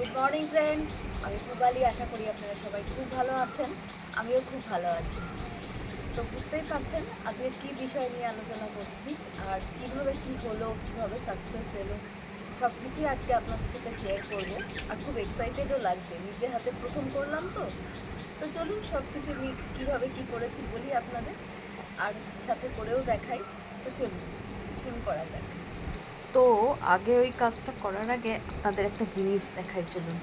Good morning friends আমি পূবালি আশা করি আপনারা সবাই খুব ভালো আছেন। আমিও খুব ভালো আছি। তো বুঝতেই পারছেন, আজকে কি বিষয় নিয়ে আলোচনা করছি, আর কীভাবে কি হলো, কীভাবে সাকসেস এলো সব কিছুই আজকে আপনার সাথে শেয়ার করব। আর খুব এক্সাইটেডও লাগছে, নিজে হাতে প্রথম করলাম তো। তো চলুন সব কিছু কীভাবে কী করেছি বলি আপনাদের, আর সাথে করেও দেখাই। তো চলুন, শুরু করা যাক। তো আগে ওই কাজটা করার আগে আপনাদের একটা জিনিস দেখাই, চলুন।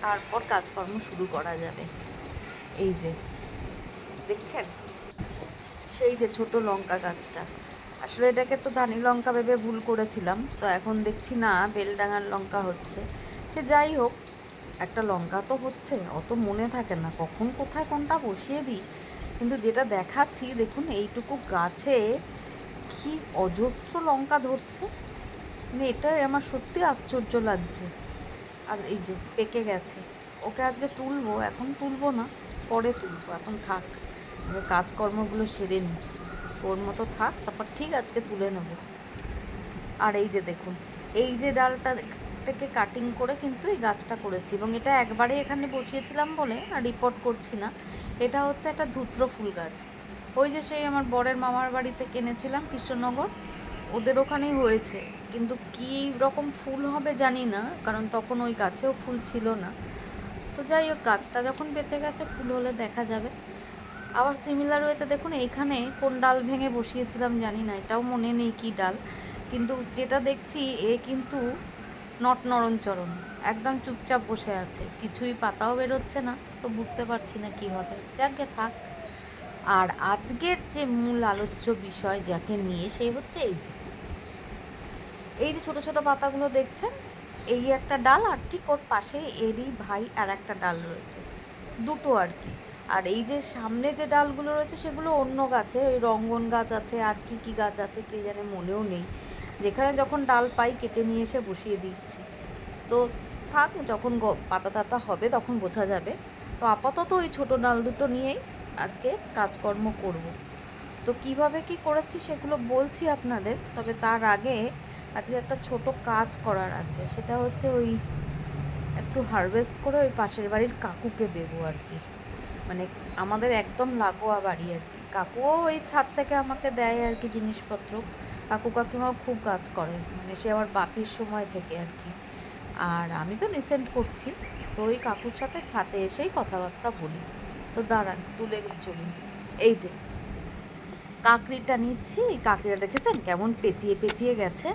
তারপর কাজকর্ম শুরু করা যাবে। এই যে, দেখছেন? সেই যে ছোট লঙ্কা গাছটা। আসলে এটাকে তো ধানি লঙ্কা ভেবে ভুল করেছিলাম, তো এখন দেখছি না, বেলডাঙার লঙ্কা হচ্ছে। সে যাই হোক, একটা লঙ্কা তো হচ্ছে, অত মনে থাকে না, কখন কোথায় কোনটা বসিয়ে দিই। কিন্তু যেটা দেখাচ্ছি, দেখুন, এইটুকু গাছে কি অজস্র লঙ্কা ধরছে। মানে এটাই আমার সত্যি আশ্চর্য লাগছে। আর এই যে পেকে গেছে। ওকে আজকে তুলবো, এখন তুলবো না, পরে তুলবো। এখন থাক কাজকর্মগুলো সেরে নিই ওর মতো থাক, তারপর ঠিক আজকে তুলে নেব। আর এই যে দেখুন, এই যে ডালটা থেকে কাটিং করে কিন্তু এই গাছটা করেছি এবং এটা একবারে এখানে বসিয়েছিলাম বলে আর রিপোর্ট করছি না। এটা হচ্ছে একটা ধুত্র ফুল গাছ। ওই যে সেই আমার বরের মামার বাড়িতে কিনেছিলাম, কৃষ্ণনগর। ওদের ওখানেই হয়েছে। কিন্তু কী রকম ফুল হবে জানি না, কারণ তখন ওই গাছেও ফুল ছিল না। তো যাই হোক, গাছটা যখন বেঁচে গেছে, ফুল হলে দেখা যাবে। আবার সিমিলার ওয়েতে দেখুন, এইখানে কোন ডাল ভেঙে বসিয়েছিলাম জানি না, এটাও মনে নেই কি ডাল। কিন্তু যেটা দেখছি, এ কিন্তু নট নরণচরণ, একদম চুপচাপ বসে আছে। কিছুই পাতাও বেরোচ্ছে না, তো বুঝতে পারছি না কি হবে। যাকে থাক। আর আজকের যে মূল আলোচ্য বিষয় যাকে নিয়ে সে হচ্ছে এই যে এই যে ছোট ছোট পাতাগুলো দেখছেন, এই একটা ডাল আর ঠিক ওর পাশে এরই ভাই আর একটা ডাল রয়েছে। দুটো আর কি। আর এই যে সামনে যে ডালগুলো রয়েছে, সেগুলো অন্য গাছে, ওই রঙ্গন গাছ আছে আর কি কি গাছ আছে, কে জানে মনেও নেই। যেখানে যখন ডাল পাই, কেটে নিয়ে এসে বসিয়ে দিচ্ছি। তো থাক, যখন পাতা টাতা হবে, তখন বোঝা যাবে। তো আপাতত ওই ছোট ডাল দুটো নিয়েই আজকে কাজকর্ম করব। তো কীভাবে কি করেছি সেগুলো বলছি আপনাদের, তবে তার আগে আজকে একটা ছোট কাজ করার আছে। সেটা হচ্ছে ওই একটু হারভেস্ট করে ওই পাশের বাড়ির কাকুকে দেবো আর কি। মানে আমাদের একদম লাগোয়া বাড়ি আর কি। কাকুও ওই ছাদ থেকে আমাকে দেয় আর কি জিনিসপত্র। কাকু কাকিমাও খুব কাজ করে। মানে সে আমার বাপির সময় থেকে আর কি। আর আমি তো রিসেন্ট করছি। তো ওই কাকুর সাথে ছাতে এসেই কথাবার্তা বলি। তো দাঁড়ান, তুলে চলুন এই যে, কাকড়িটা নিচ্ছি, কাকড়িটা দেখেছেন কেমন পেঁচিয়ে পেঁচিয়ে গেছে?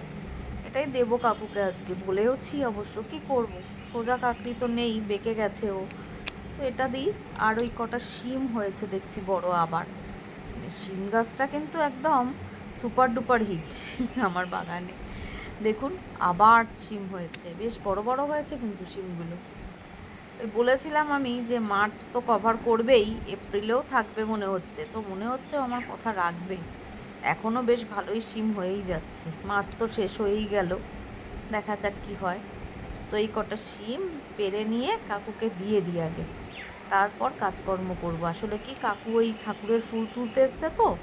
এটাই দেবো কাকুকে আজকে, বলেওছি অবশ্য, কি করব? সোজা কাকড়ি তো নেই, বেঁকে গেছে ও। তো এটা দিই, আর ওই কটা শিম হয়েছে দেখছি বড় আবার। শিম গাছটা কিন্তু একদম সুপার ডুপার হিট আমার বাগানে। দেখুন, আবার শিম হয়েছে, বেশ বড় বড় হয়েছে কিন্তু শিমগুলো। বলেছিলাম আমি যে মার্চ তো কভার করবেই, এপ্রিলেও থাকবে মনে হচ্ছে। তো মনে হচ্ছে আমার কথা রাখবে। এখনও বেশ ভালোই সিম হয়েই যাচ্ছে। মার্চ তো শেষ হয়েই গেল। দেখা যাক কি হয়। তো এই কটা সিম পেরে নিয়ে কাকুকে দিয়ে দিই আগে। তারপর কাজকর্ম করব। আসলে কি কাকু ওই ঠাকুরের ফুল তুলতে এসছে তো?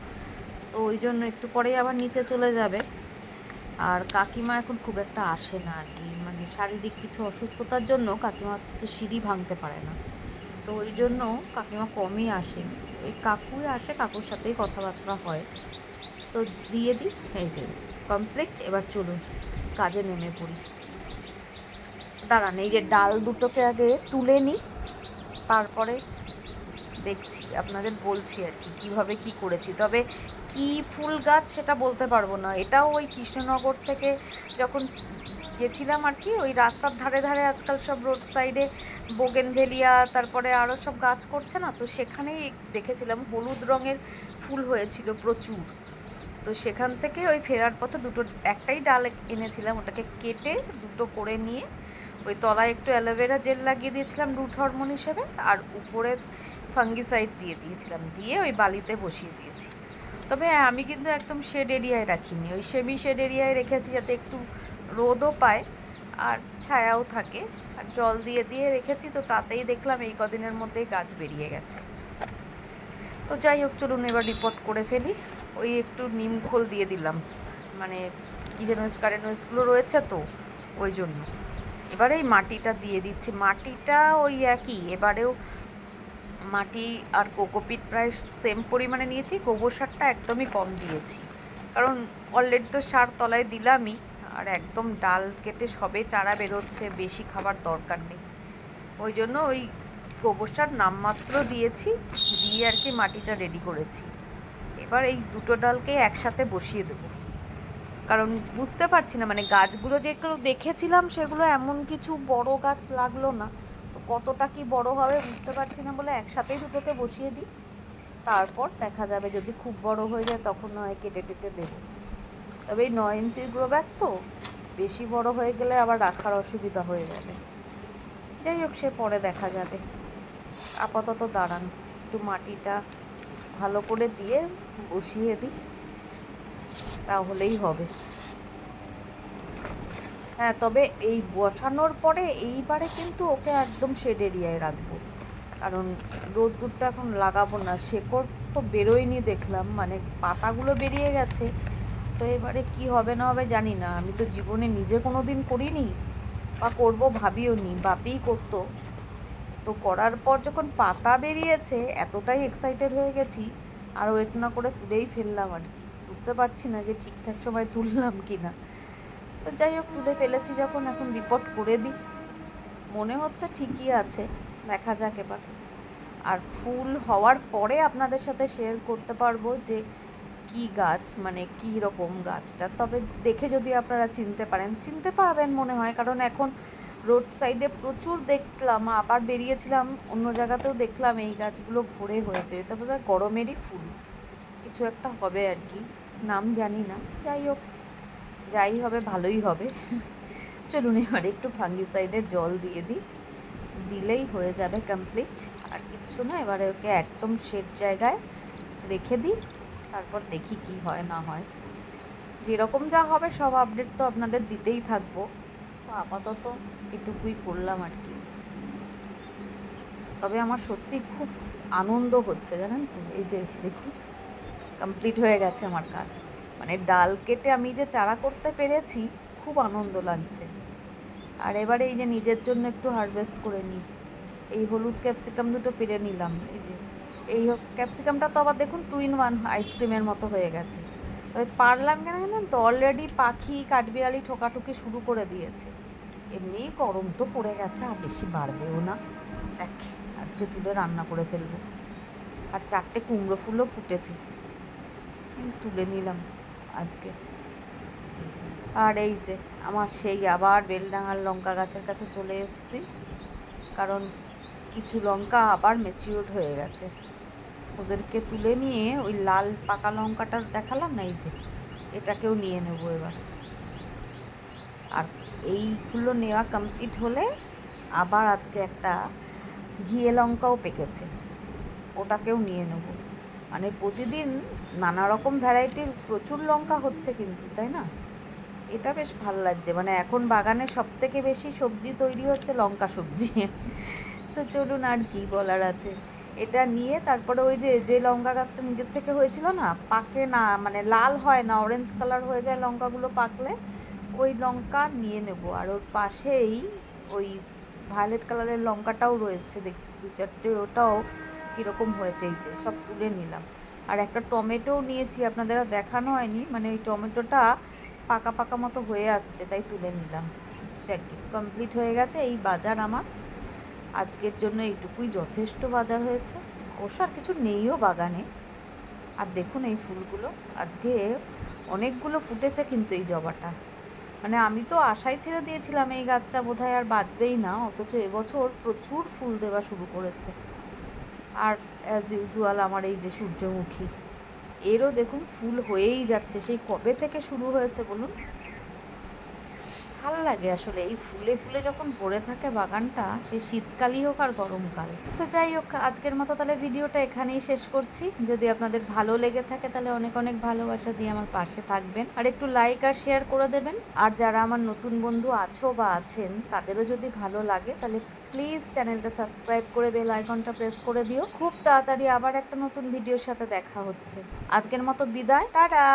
তো ওই জন্য একটু পরেই আবার নিচে চলে যাবে। আর কাকিমা এখন খুব একটা আসে না আর কি। শারীরিক কিছু অসুস্থতার জন্য কাকিমা তো সিঁড়ি ভাঙতে পারে না। তো ওই জন্য কাকিমা কমই আসে। ওই কাকুই আসে, কাকুর সাথেই কথাবার্তা হয়। তো দিয়ে দিই, এই যে কমপ্লিট এবার চলুন, কাজে নেমে পড়ি। দাঁড়ান, এই যে ডাল দুটোকে আগে তুলে নিই, তারপরে দেখছি, আপনাদের বলছি আর কি, কীভাবে কি করেছি। তবে কি ফুল গাছ সেটা বলতে পারব না। এটাও ওই কৃষ্ণনগর থেকে যখন গেছিলাম আর কি, ওই রাস্তার ধারে ধারে আজকাল সব রোড সাইডে বোগেনভেলিয়া তারপরে আরও সব গাছ করছে না, তো সেখানেই দেখেছিলাম হলুদ রঙের ফুল হয়েছিল প্রচুর। তো সেখান থেকে ওই ফেরার পথে দুটো, একটাই ডাল এনেছিলাম, ওটাকে কেটে দুটো করে নিয়ে ওই তলায় একটু অ্যালোভেরা জেল লাগিয়ে দিয়েছিলাম রুট হরমোন হিসেবে, আর উপরে ফাঙ্গিসাইড দিয়ে দিয়েছিলাম, দিয়ে ওই বালিতে বসিয়ে দিয়েছি। তবে হ্যাঁ, আমি কিন্তু একদম শেড এরিয়ায় রাখিনি। ওই সেমি শেড এরিয়ায় রেখেছি যাতে একটু রোদও পায় আর ছায়াও থাকে। আর জল দিয়ে দিয়ে রেখেছি তো তাতেই দেখলাম এই কদিনের মধ্যেই গাছ বেরিয়ে গেছে। তো যাই হোক চলুন এবার রিপোর্ট করে ফেলি। ওই একটু নিম খোল দিয়ে দিলাম। মানে কি যেন স্কারের ওয়েস্টগুলো রয়েছে তো ওই জন্য। এবারে এই মাটিটা দিয়ে দিচ্ছি। মাটিটা ওই একই। এবারেও মাটি আর কোকোপিট প্রায় সেম পরিমাণে নিয়েছি। গোবর সারটা একদমই কম দিয়েছি। কারণ অলরেডি তো সার তলায় দিলামই, আর একদম ডাল কেটে সবে চারা বেরোচ্ছে, বেশি খাবার দরকার নেই। ওই জন্য ওই গোবর সার নামমাত্র দিয়েছি, দিয়ে আর কি মাটিটা রেডি করেছি। এবার এই দুটো ডালকে একসাথে বসিয়ে দেবো। কারণ বুঝতে পারছি না মানে গাছগুলো যেগুলো দেখেছিলাম, সেগুলো এমন কিছু বড় গাছ লাগল না। কতটা কি বড় হবে বুঝতে পারছি না বলে একসাথেই দুটোকে বসিয়ে দিই। তারপর দেখা যাবে যদি খুব বড় হয়ে যায় তখন নয় কেটে টেটে দেবো। তবে এই নয় ইঞ্চির গ্রো ব্যাগ তো বেশি বড় হয়ে গেলে আবার রাখার অসুবিধা হয়ে যাবে। যাই হোক, সে পরে দেখা যাবে। আপাতত দাঁড়ান, একটু মাটিটা ভালো করে দিয়ে বসিয়ে দিই। তাহলেই হবে। হ্যাঁ তবে এই বসানোর পরে এইবারে কিন্তু ওকে একদম শেড এরিয়ায় রাখব। কারণ রোদ্দুরটা এখন লাগাবো না। শেকড় তো বেরোয়নি দেখলাম মানে পাতাগুলো বেরিয়ে গেছে। তো এবারে কি হবে না হবে জানি না। আমি তো জীবনে নিজে কোনো দিন করিনি, বা করব ভাবিও নি, বাপিই করতো। তো করার পর যখন পাতা বেরিয়েছে, এতটাই এক্সাইটেড হয়ে গেছি, আর ওয়েট না করে তুলেই ফেললাম আর কি। বুঝতে পারছি না যে ঠিকঠাক সময় তুললাম কি না তো যাই হোক, তুলে ফেলেছি যখন, এখন রিপোর্ট করে দিই। মনে হচ্ছে ঠিকই আছে, দেখা যাক এবার। আর ফুল হওয়ার পরে আপনাদের সাথে শেয়ার করতে পারব যে কি গাছ মানে কি রকম গাছটা। তবে দেখে যদি আপনারা চিনতে পারেন, চিনতে পারবেন মনে হয়, কারণ এখন রোড সাইডে প্রচুর দেখলাম, আবার বেরিয়েছিলাম, অন্য জায়গাতেও দেখলাম এই গাছগুলো ভরে হয়েছে। বোধহয় গরমেরই ফুল। কিছু একটা হবে আর কি, নাম জানি না। যাই হোক যাই হবে, ভালোই হবে। চলুন এবার একটু ফাঙ্গিসাইডে জল দিয়ে দিই। দিলেই হয়ে যাবে কমপ্লিট আর কিচ্ছু না, এবারে ওকে একদম শেড জায়গায় রেখে দিই। তারপর দেখি কি হয়, না হয়। যেরকম যা হবে, সব আপডেট তো আপনাদের দিতেই থাকব। তো আপাতত এটুকুই করলাম আর কি। তবে আমার সত্যি খুব আনন্দ হচ্ছে, জানেন তো? এই যে, দেখুন কমপ্লিট হয়ে গেছে আমার কাজ। মানে ডাল কেটে আমি যে চারা করতে পেরেছি, খুব আনন্দ লাগছে। আর এবারে এই যে নিজের জন্য একটু হারভেস্ট করে নিই। এই হলুদ ক্যাপসিকাম দুটো পেরে নিলাম, এই যে। এই ক্যাপসিকামটা তো আবার দেখুন টু ইন ওয়ান আইসক্রিমের মতো হয়ে গেছে। তবে পারলাম কেন জানেন তো? অলরেডি পাখি, কাঠবিড়ালি ঠোকাঠুকি শুরু করে দিয়েছে। এমনি গরম তো পড়ে গেছে, আর বেশি বাড়বেও না। যাক, আজকে তুলে রান্না করে ফেলব। আর চারটে কুমড়ো ফুলও ফুটেছে। তুলে নিলাম। আজকে। আর এই যে, আমার সেই আবার বেলডাঙার লঙ্কা গাছের কাছে চলে এসেছি। কারণ কিছু লঙ্কা আবার ম্যাচিউরড হয়ে গেছে। ওদেরকে তুলে নিয়ে ওই লাল পাকা লঙ্কাটা দেখালাম না এই যে? এটাকেও নিয়ে নেব এবার। আর এইগুলো নেওয়া কমপ্লিট হলে আবার আজকে একটা ঘিয়ে লঙ্কাও পেকেছে। ওটাকেও নিয়ে নেব। মানে প্রতিদিন নানা রকম ভ্যারাইটির প্রচুর লঙ্কা হচ্ছে কিন্তু, তাই না? এটা বেশ ভালো লাগছে। মানে এখন বাগানে সব থেকে বেশি সবজি তৈরি হচ্ছে লঙ্কা সবজি। তো চলুন আর কি বলার আছে। এটা নিয়ে তারপরে ওই যে যে লঙ্কা গাছটা নিজের থেকে হয়েছিল না, পাকে না মানে লাল হয় না অরেঞ্জ কালার হয়ে যায় লঙ্কাগুলো পাকলে, ওই লঙ্কা নিয়ে নেব। আর ওর পাশেই ওই ভায়োলেট কালারের লঙ্কাটাও রয়েছে, দেখছি দু চারটে ওটাও কীরকম হয়েছে, এই যে সব তুলে নিলাম। আর একটা টমেটোও নিয়েছি, আপনাদের আর দেখানো হয়নি। মানে ওই টমেটোটা পাকা পাকা মতো হয়ে আসছে, তাই তুলে নিলাম। দেখ কমপ্লিট হয়ে গেছে এই বাজার আমার। আজকের জন্য এইটুকুই যথেষ্ট বাজার হয়েছে। অবশ্য আর কিছু নেইও বাগানে। আর দেখুন এই ফুলগুলো, আজকে অনেকগুলো ফুটেছে কিন্তু এই জবাটা। মানে আমি তো আশাই ছেড়ে দিয়েছিলাম এই গাছটা বোধহয় আর বাঁচবেই না, অথচ এবছর প্রচুর ফুল দেওয়া শুরু করেছে। আর অ্যাজ ইউজুয়াল আমার এই যে সূর্যমুখী। এরও দেখুন ফুল হয়েই যাচ্ছে। সেই কবে থেকে শুরু হয়েছে বলুন? ভালো লাগে আসলে। এই ফুলে ফুলে যখন ভরে থাকে বাগানটা সে শীতকালই হোক আর গরমকাল। তো যাই হোক, আজকের মতো তাহলে ভিডিওটা এখানেই শেষ করছি। যদি আপনাদের ভালো লেগে থাকে তাহলে অনেক অনেক ভালোবাসা দিয়ে আমার পাশে থাকবেন। আর একটু লাইক আর শেয়ার করে দেবেন। আর যারা আমার নতুন বন্ধু আছো বা আছেন, তাদেরও যদি ভালো লাগে, তাহলে প্লিজ চ্যানেলটা সাবস্ক্রাইব করে বেল আইকনটা প্রেস করে দিও। খুব তাড়াতাড়ি আবার একটা নতুন ভিডিওর সাথে দেখা হচ্ছে। আজকের মতো বিদায়। টাটা!